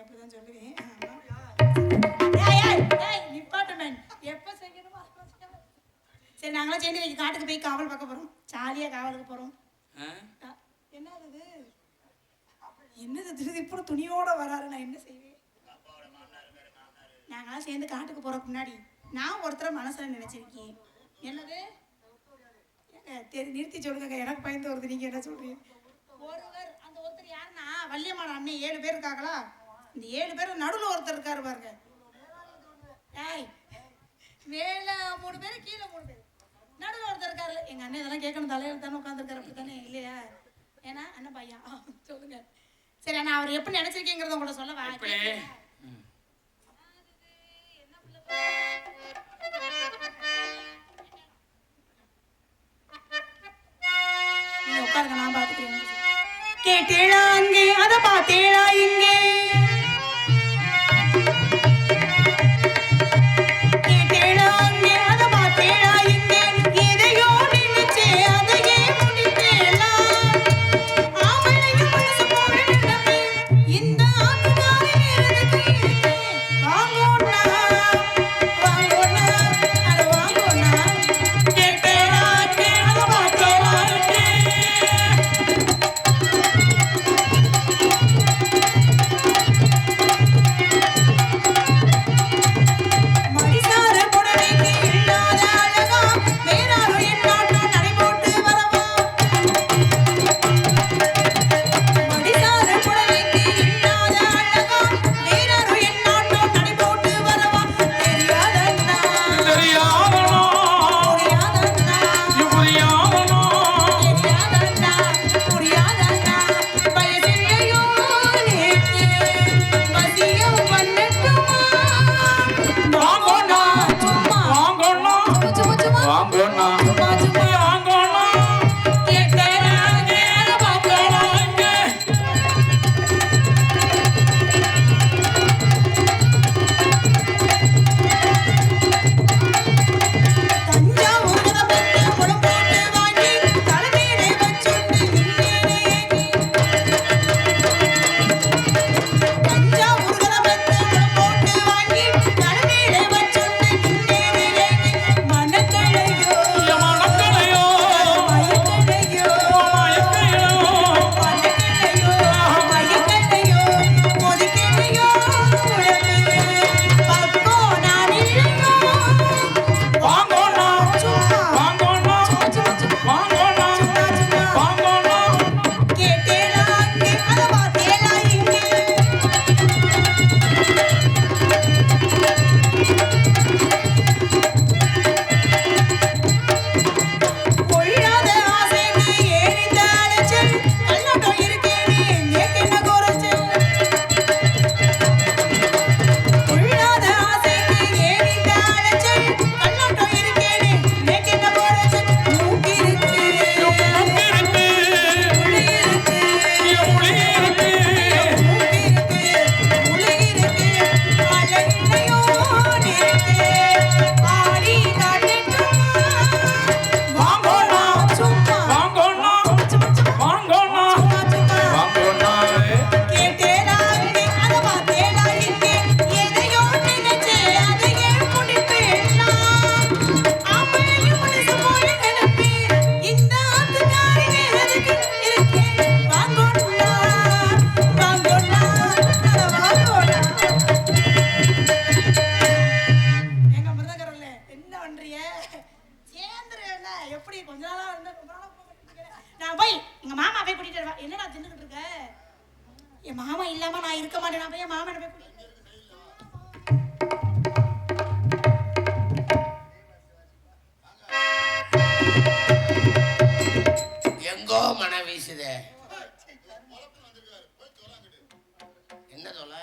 நீங்க அப்படிதான். எப்ப செய்யணுமோ. சரி நாங்களாம் சேர்ந்து இன்னைக்கு காட்டுக்கு போய் காவல் பார்க்க போறோம். ஜாலியா காவலுக்கு போறோம். ஆ? அ, என்னது திருதி இப்போ துணியோட வராரு. நான் என்ன செய்வேன்? நாங்களாம் சேர்ந்து காட்டுக்கு போறதுக்கு முன்னாடி நான் ஒருத்தரை மனசுல நினைச்சிருக்கேன். என்னது? ஏங்க, தெரி நிறுத்தி சொல்லுங்க எனக்கு பயந்து வருது. நீங்க என்ன சொல்றீங்க? ஒருவர் அந்த ஒருத்தர் யாருன்னா வள்ளியம்மாள் அண்ணன் ஏழு பேர் இருக்காங்களா? இந்த ஏழு பேர் நடுவில் ஒருத்தர் இருக்காரு பாருங்க. ஏய் மேல மூணு பேர் கீழே மூணு பேர். நடுவில் ஒருத்தர் இருக்காரு. எங்க அண்ணன் இதெல்லாம் கேட்கணும் தலையில தானே உட்காந்துருக்காரு அப்படி தானே இல்லையா? ஏன்னா அண்ணன் பையன். சொல்லுங்க. சரி நான் அவர் எப்படி நினைச்சிருக்கேங்கிறத உங்களை நான் பார்த்துக்கிறேன் கேட்டேளா அங்கே அதை பார்த்தேளா இங்கே? என்ன சொல்ல?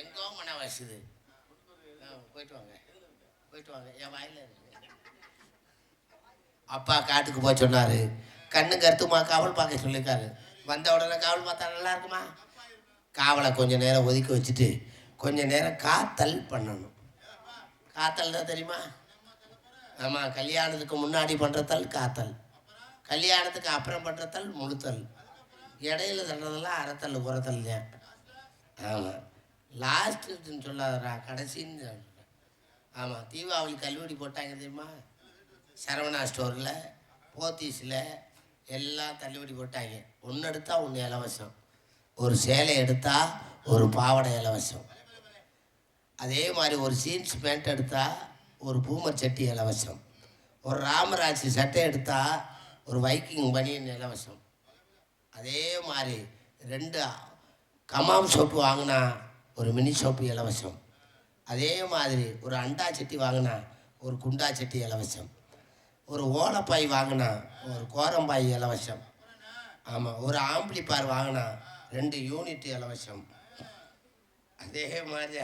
எங்கோ மன வீசுது போயிட்டு வாங்க. போயிட்டு வாங்க. என் வாயில இருக்கு. அப்பா காட்டுக்கு போய் சொன்னாரு. கண்ணு கருத்துமா காவல் பார்க்க சொல்லியிருக்காரு வந்த உடனே காவல் பார்த்தா நல்லா இருக்குமா? காவலை கொஞ்ச நேரம் ஒதுக்கி வச்சுட்டு கொஞ்ச நேரம் காத்தல் பண்ணணும். காத்தல் தான் தெரியுமா? ஆமாம் கல்யாணத்துக்கு முன்னாடி பண்ணுறதல் காத்தல். கல்யாணத்துக்கு அப்புறம் பண்ணுறதல் முழுத்தல். இடையில தள்ளுறதெல்லாம் அறத்தல் குறத்தல் தான் ஆமாம் லாஸ்ட்டுன்னு சொல்லாதடா கடைசின்னு சொல்கிறேன் ஆமாம் தீபாவளி தள்ளுபடி போட்டாங்க தெரியுமா? சரவணா ஸ்டோரில் போத்தீஸில் எல்லாம் தள்ளுபடி போட்டாங்க. ஒன்று எடுத்தால் ஒன்று இலவசம். ஒரு சேலை எடுத்தால் ஒரு பாவாடை இலவசம். அதே மாதிரி ஒரு ஜீன்ஸ் பேண்ட் எடுத்தால் ஒரு பூமர் சட்டி இலவசம். ஒரு ராமராஜ் சட்டை எடுத்தால் ஒரு வைக்கிங் பனியன் இலவசம். அதே மாதிரி ரெண்டு கமாம் சோப்பு வாங்கினா ஒரு மினி சோப்பு இலவசம். அதே மாதிரி ஒரு அண்டா சட்டி வாங்கினா ஒரு குண்டா சட்டி இலவசம். ஒரு ஓலப்பாய் வாங்கினா ஒரு கோரம்பாய் இலவசம். ஆமாம் ஒரு ஆம்பிளிப்பார் வாங்கினா ரெண்டு யூனிட் இலவசம். அதே மாதிரி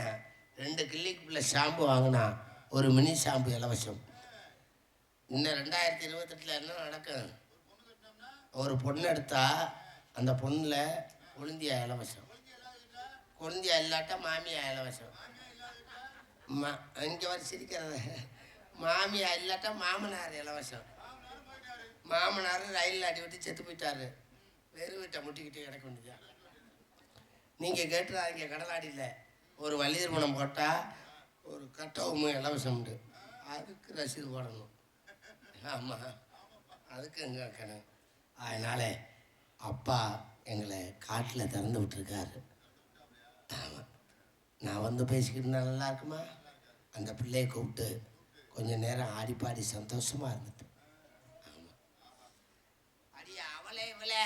ரெண்டு கிளிக் ப்ளஸ் ஷாம்பு வாங்கினா ஒரு மினி ஷாம்பு இலவசம். இன்னும் ரெண்டாயிரத்தி இருபத்தெட்டில் என்ன நடக்கும் ஒரு பொண்ணு எடுத்தால் அந்த பொண்ணில் கொழுந்தியா இலவசம் கொழுந்தியா இல்லாட்டா மாமியா இலவசம் மா இங்கே வர சிரிக்கிறத மாமியா இல்லாட்டா மாமனார் இலவசம் மாமனார் ரயிலில் அடி விட்டு செத்து போயிட்டாரு. வெறு வீட்டை முட்டிக்கிட்டு கிடக்க வேண்டியதா நீங்கள் கேட்டுறாதீங்க கடலாடியில். ஒரு வள்ளியர் மனம் போட்டால் ஒரு கட்டவும் இலவசம் உண்டு. அதுக்கு ரசீது போடணும். ஆமாம் அதுக்கு எங்கே கணக்கு அதனால் அப்பா எங்களை காட்டில் திறந்து விட்டுருக்காரு. ஆமாம் நான் வந்து பேசிக்கிட்டு நல்லா இருக்குமா? அந்த பிள்ளையை கூப்பிட்டு கொஞ்ச நேரம் ஆடி பாடி சந்தோஷமாக இருந்துட்டு. ஆமாம் அடி அவளே இவளே.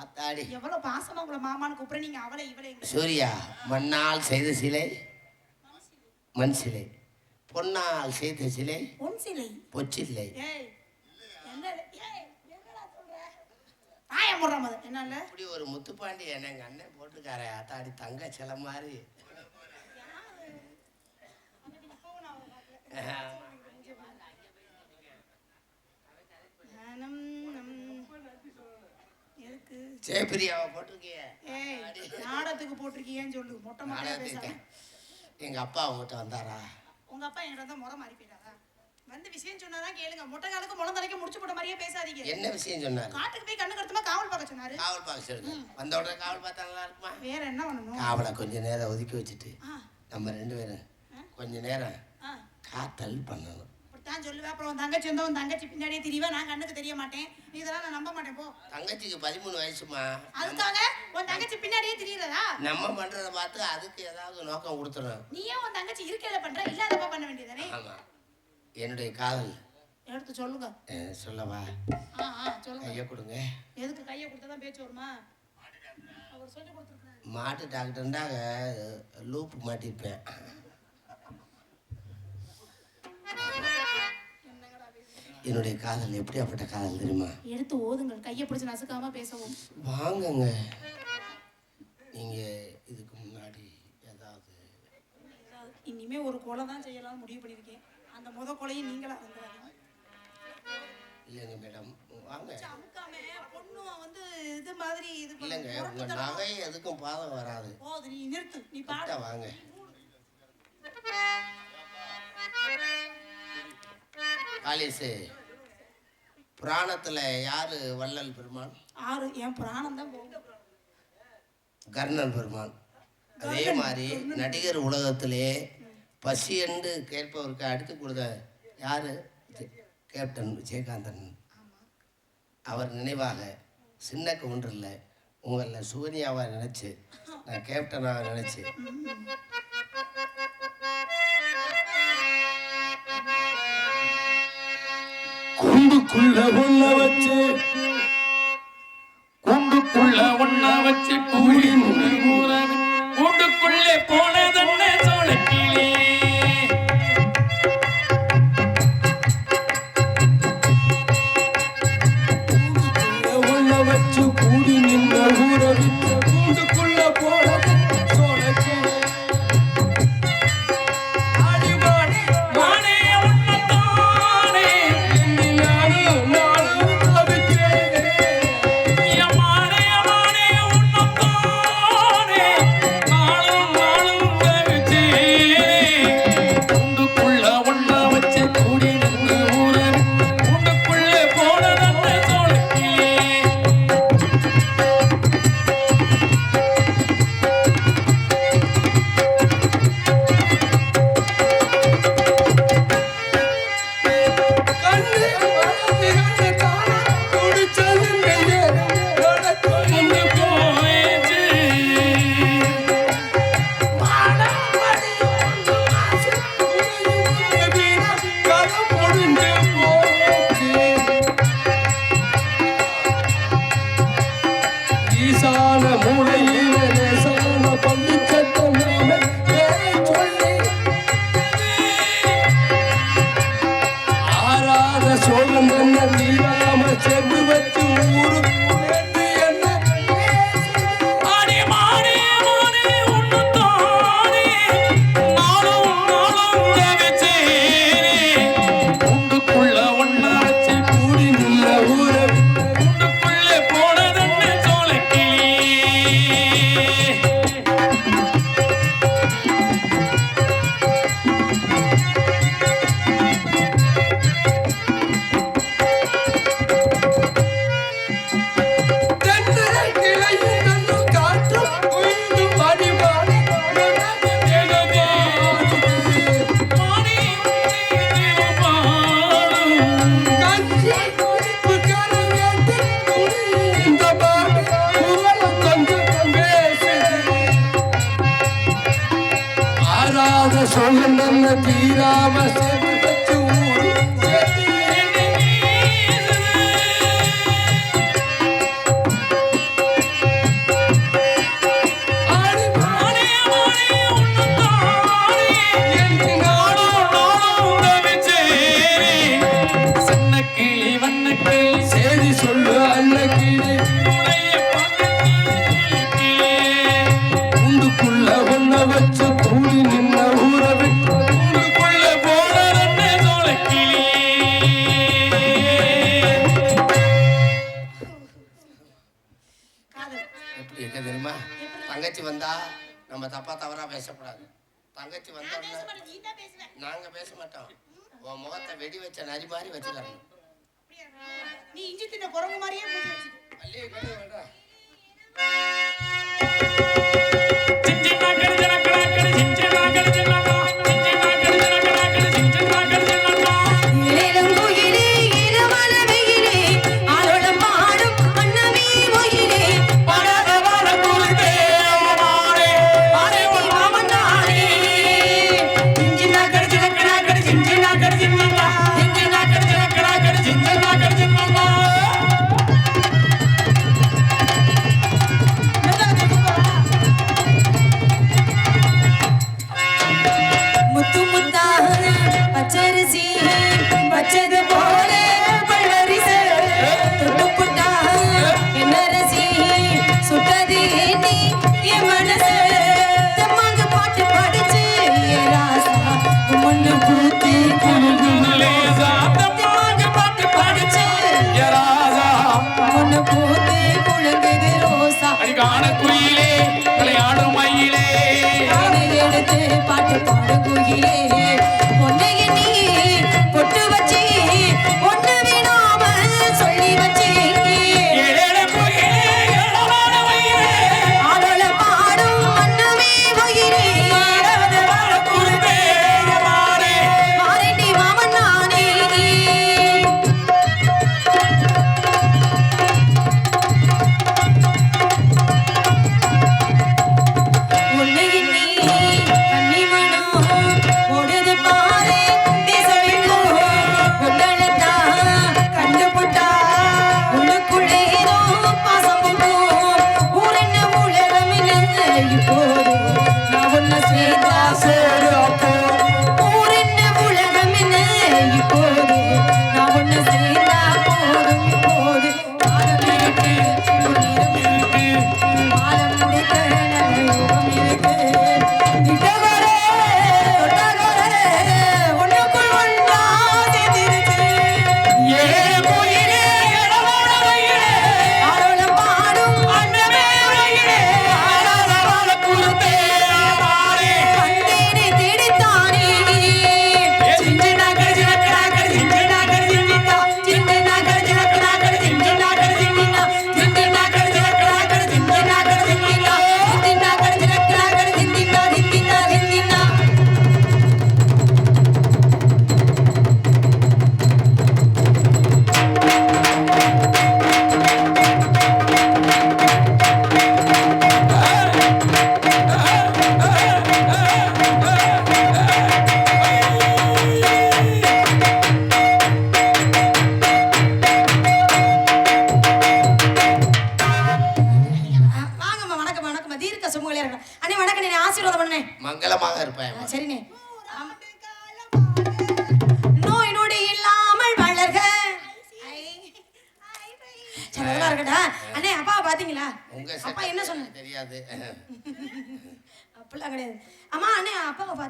ஆத்தாடி. எவ்வளவு பாசமா உங்களை மாமான்னு கூப்பிடுற நீங்க அவளை இவளை சூர்யா மண்ணால் செய்த சிலை மண் சிலை. பொன்னால் செய்த சிலை பொன் சிலை. பொச்சில்லை. ஏய். என்ன என்னடா சொல்ற? ஆய முடுற மது என்னல்ல? இப்படி ஒரு முத்துப்பாண்டி என்ன எங்கள் அண்ணன் போட்டுக்காரே ஆத்தாடி தங்க சிலை மாதிரி. ஜெயபிரியாவை போட்டிருக்கிய. நாடகத்துக்கு போட்டிருக்கியேன்னு சொல்லு. மொட்டை பேசாம எங்கள் அப்பா அவங்ககிட்ட வந்தாரா? உங்க அப்பா என்கிட்ட தான் முறை மாறி போயிட்டாரா. வந்து விஷயம் சொன்னாதான் கேளுங்க. மொட்டை காலுக்கு முளம் தலைக்க முடிச்சு போட்ட மாதிரியே பேசாதீங்க. என்ன விஷயம் சொன்னார்? காட்டுக்கு போய் கண்ணு கருத்துமா காவல் பார்க்க சொன்னாரு. காவல் பார்க்க சொல்லுங்க வந்த உடனே காவல் பார்த்தா நல்லா இருக்குமா? வேற என்ன பண்ணணும்? காவலை கொஞ்ச நேரம் ஒதுக்கி வச்சுட்டு நம்ம ரெண்டு பேரும் கொஞ்ச நேரம் காத்தல் பண்ணணும். அப்படித்தான் சொல்லுவேன். அப்புறம் தங்கச்சி வந்தா உன் தங்கச்சி பின்னாடியே தெரியவா நான் கண்ணுக்கு தெரிய மாட்டேன். இதெல்லாம் நான் நம்ப மாட்டேன். போ. தங்கச்சிக்கு பதிமூணு வயசுமா? அதுக்காக உன் தங்கச்சி பின்னாடியே தெரியறதா? நம்ம பண்றத பார்த்து அதுக்கு ஏதாவது நோக்கம் கொடுத்துரும் நீ ஏன் உன் தங்கச்சி இருக்கையில பண்ற இல்லாதப்ப பண்ண வேண்டியதானே ஆமா. என்னுடைய காதல் எடுத்து சொல்லுங்க. சொல்லவா? ஆ ஆ சொல்லுங்க. கையை கொடுங்க. எதுக்கு கையை கொடுத்தாதான் பேச்சு வருமா? மாட்டு டாக்டர்ண்டாக லூப் மாட்டிருப்பேன்? என்னுடைய காதல் எப்படியாப்பட்ட காதல் தெரியுமா? எடுத்து ஓதுங்கள். கையை பிடிச்சு நசுக்காம பேசவும். வாங்குங்க. நீங்க இதுக்கு முன்னாடி ஏதாவது இனிமே ஒரு கொலை தான் செய்யலாம்னு முடிவு பண்ணியிருக்கேன். அந்த முத கொலையும் நீங்களா வந்துடாதீங்க இல்லைங்க மேடம். வாங்க. அமுக்காம பொண்ணு வந்து இது மாதிரி இது இல்லைங்க உங்க நகை எதுக்கும் பாதம் வராது. போகுது நீ நிறுத்து நீ பாடு. வாங்க. காலேசு புராணத்துல யாரு வள்ளல் பெருமான் ஆறு என் பிராணம் தான் கர்ணன் பெருமான் அதே மாதிரி நடிகர் உலகத்திலே பசி என்று கேட்பவருக்கு அடுத்து கொடுத்த யாரு? கேப்டன் விஜயகாந்தன். அவர் நினைவாக சின்ன கவுண்டரில் உங்களில் சுகன்யாவை நினச்சி நான் கேப்டனாக நினச்சி. குண்டுக்குள்ள உள்ள வச்சு குண்டுக்குள்ள ஒண்ண வச்சு கூடி கூண்டுக்குள்ளே போன सोहनन पीराम से நம்ம தப்பா தவறா பேசக்கூடாது. தங்கச்சி வந்த நான் உடனே பேச மாட்டேன் நீ தான் பேசுவ. நாங்க பேச மாட்டோம் உன் முகத்தை வெடி வச்ச நரி மாதிரி அப்படியா? நீ இஞ்சி தின்ன குரங்கு மாதிரியே வச்சு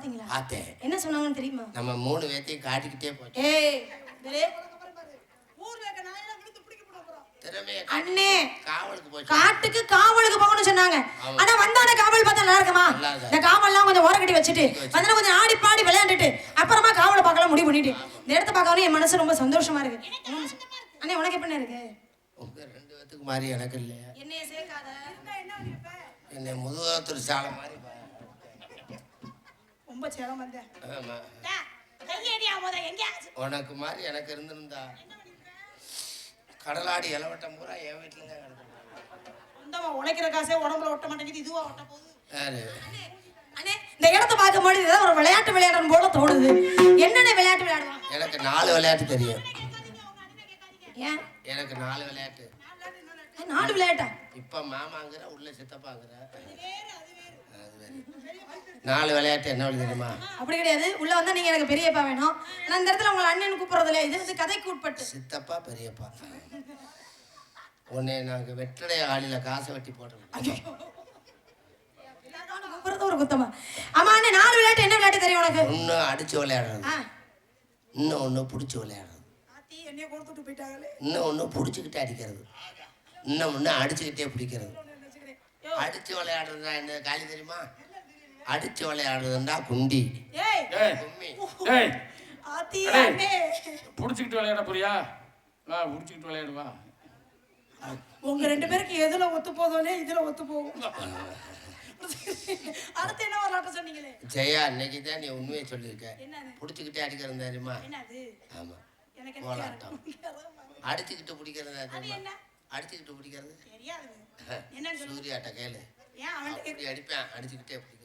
பாத்தீங்களா? பார்த்தேன். என்ன சொன்னாங்கன்னு தெரியுமா? நம்ம மூணு பேர்த்தையும் காட்டிக்கிட்டே போச்சு. ஏய் அண்ணே காவலுக்கு போச்சு. காட்டுக்கு காவலுக்கு போகணும்னு சொன்னாங்க. ஆனா வந்தானே காவல் பார்த்தா நல்லா இருக்குமா. இந்த காவல்லாம் கொஞ்சம் ஓர கட்டி வச்சுட்டு வந்தா கொஞ்சம் ஆடி பாடி விளையாண்டுட்டு அப்புறமா காவலை பார்க்கலாம் முடிவு பண்ணிட்டு. இந்த இடத்த என் மனசு ரொம்ப சந்தோஷமா இருக்கு. அண்ணே உனக்கு எப்படி இருக்கு? உங்க ரெண்டு பேத்துக்கு மாதிரி எனக்கு இல்லையா. என்னைய சேர்க்காத. என்னை முதுகத்தூர் சாலை மாதிரி ரொம்ப சேலம் வந்தேன். ஆமா. கையேடி ஆமோத எங்கேயாச்சும் உனக்கு மாதிரி எனக்கு இருந்திருந்தா. கடலாடி இலவட்டம் பூரா என் வீட்டுல தான் கிடக்கும் உழைக்கிற காசே உடம்புல ஒட்ட மாட்டேங்குது இதுவா ஒட்ட போகுது. அண்ணே இந்த இடத்த பார்க்கும்போது ஏதோ ஒரு விளையாட்டு விளையாடணும் போல தோணுது. என்னென்ன விளையாட்டு விளையாடுவான் எனக்கு நாலு விளையாட்டு தெரியும். ஏன்? எனக்கு நாலு விளையாட்டு. நாலு விளையாட்டா? இப்போ மாமாங்கிற உள்ள சித்தப்பாங்கிற. நாலு விளையாட்டு என்ன வழி தெரியுமா? அப்படி கிடையாது. உள்ள வந்தா நீங்க எனக்கு பெரியப்பா வேணும். நான் இந்த இடத்துல உங்களை அண்ணன் கூப்பிடுறது இல்ல இது வந்து கதைக்கு உட்பட்டு. சித்தப்பா பெரியப்பா. உன்னை நாங்கள் வெற்றடை ஆளில் காசை வெட்டி போட்டோம் கூப்பிடுறது ஒரு குத்தமா? ஆமா அண்ணே நாலு விளையாட்டு என்ன விளையாட்டு தெரியும் உனக்கு? ஒன்று அடிச்சு விளையாடுறது. இன்னும் ஒன்று பிடிச்சி விளையாடுறது. ஆத்தி என்னைய கொடுத்துட்டு போயிட்டாங்களே. இன்னும் ஒன்று பிடிச்சிக்கிட்டு அடிக்கிறது. இன்னும் ஒன்று அடிச்சுக்கிட்டே பிடிக்கிறது. அடிச்சு விளையாடுறதுனா என்ன காலி தெரியுமா? அடிச்சு விளையாடுறதுன்னா குண்டி. புடிச்சுக்கிட்டு விளையாட போறியா? வா புடிச்சுக்கிட்டு விளையாடு வா. உங்க ரெண்டு பேருக்கு எதுல ஒத்து போதோனே இதுல ஒத்து போகும். அடுத்து என்ன விளையாட்டு சொன்னீங்களே? ஜெயா இன்னைக்கு தான் நீ உண்மையை சொல்லியிருக்க. பிடிச்சிக்கிட்டே அடிக்கிறது தெரியுமா எனக்கு போராட்டம் அடிச்சுக்கிட்டு பிடிக்கிறது தெரியுமா என்ன? அடிச்சுக்கிட்டு பிடிக்கிறது? சூர்யாட்ட கேளு. அப்படி அடிப்பேன் அடிச்சுக்கிட்டே பிடிக்கிறது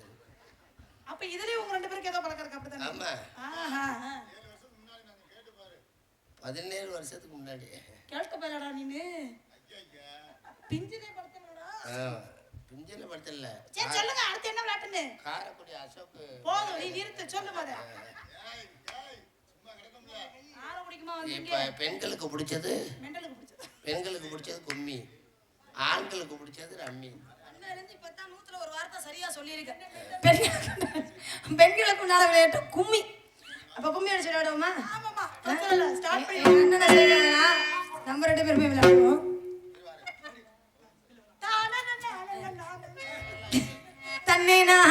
அப்ப இதுலயும் உங்க ரெண்டு பேருக்கு ஏதோ பழக்கம் இருக்கு ஆமா. ஆஹா பதினேழு வருஷத்துக்கு முன்னாடி. கேள்ட்ட பேலடா நீனு. பிஞ்சிலே படுத்தலடா ஆ, பிஞ்சில படத்தில் சரி சொல்லுங்க அடுத்து என்ன விளையாட்டுன்னு? காரக்குடி அசோக்கு போதும் நீ நிறுத்து சொல்லு பாரு. இப்போ பெண்களுக்கு பிடிச்சது. பெண்களுக்கு பிடிச்சது கும்மி. ஆண்களுக்கு பிடிச்சது ரம்மி. அண்ணன் இப்பதான் நூத்துல ஒரு வார்த்தை சரியா சொல்லியிருக்கேன் பெண்களுக்கு பெண்களுக்கு உண்டான விளையாட்டு கும்மி. அப்ப கும்மி அடிச்சு விளையாடுவோமா நம்ம ரெண்டு பேருமே விளையாடுவோம். தன்னை நானே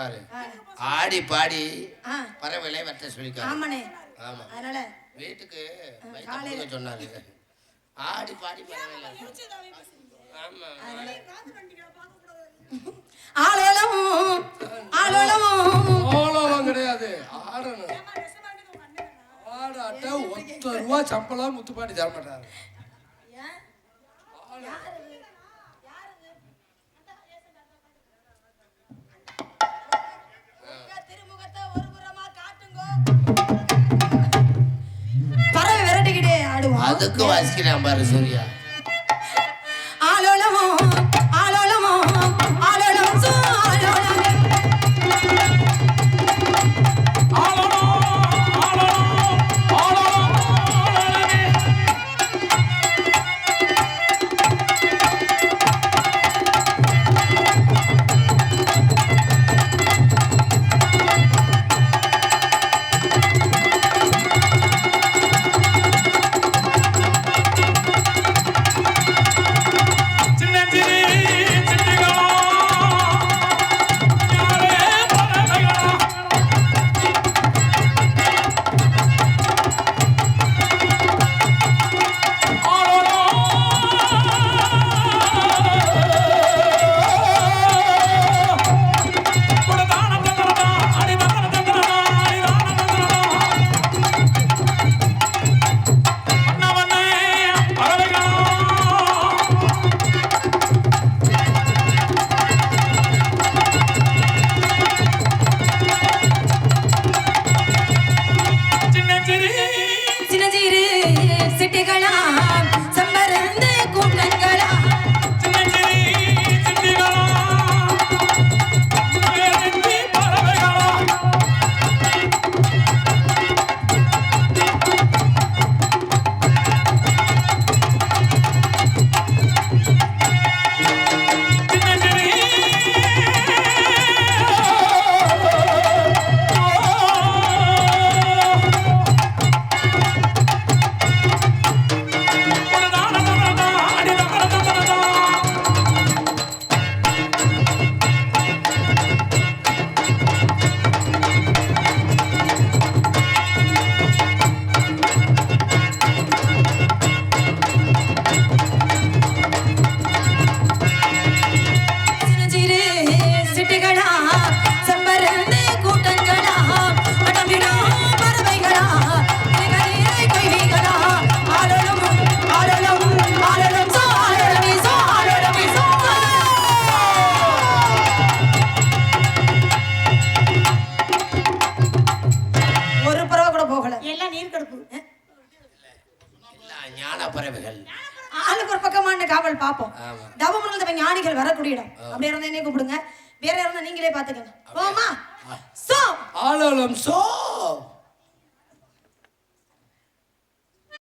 பாரு. ஆடி பாடி பறவைகளை வெட்ட சொல்லிக்காரு. ஆமா. வீட்டுக்கு வைக்க சொன்னாரு. ஆடி பாடி பறவைகளை கிடையாது. ஆடணும். ஒத்த ரூபா சம்பளம் முத்துப்பாண்டி தரமாட்டாரு. அதுக்கு வாசிக்கிறான் பாரு சூர்யா.